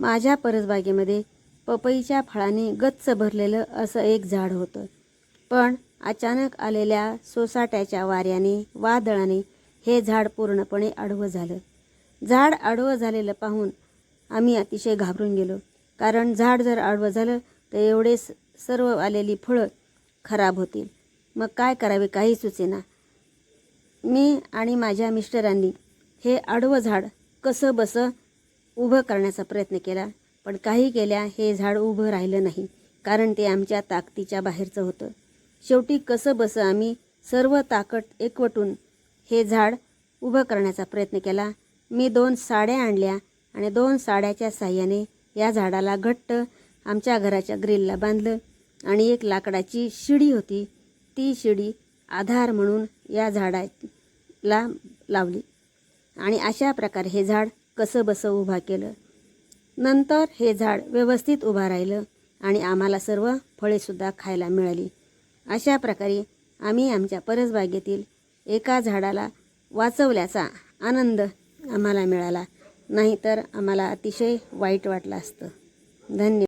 माझ्या परसबागेमध्ये पपईच्या फळाने गच्च भरलेलं असं एक झाड होतं. पण अचानक आलेल्या सोसाट्याच्या वाऱ्याने वादळाने हे झाड पूर्णपणे आडवं झालं. झाड आडवं झालेलं पाहून आम्ही अतिशय घाबरून गेलो. कारण झाड जर आडवं झालं तर एवढे स- सर्व आलेली फळं खराब होतील. मग काय करावे काही सुचेना. मी आणि माझ्या मिस्टरांनी हे आडवं झाड कसं बसं उभं करण्याचा प्रयत्न केला पण काही केल्या हे झाड उभं राहिलं नाही कारण ते आमच्या ताकदीच्या बाहेरचं होतं. शेवटी कसं बसं आम्ही सर्व ताकद एकवटून हे झाड उभं करण्याचा प्रयत्न केला. मी दोन साड्या आणल्या आणि दोन साड्याच्या साह्याने या झाडाला घट्ट आमच्या घराच्या ग्रिलला बांधलं आणि एक लाकडाची शिडी होती ती शिडी आधार म्हणून या झाडाला लावली. आणि अशा प्रकारे हे झाड कसं बसं उभा केलं? नंतर हे झाड व्यवस्थित उभा राहिलं आणि आम्हाला सर्व फळेसुद्धा खायला मिळाली. अशा प्रकारे आम्ही आमच्या परसबागेतील एका झाडाला वाचवल्याचा आनंद आम्हाला मिळाला. नाहीतर आम्हाला अतिशय वाईट वाटलं असतं. धन्यवाद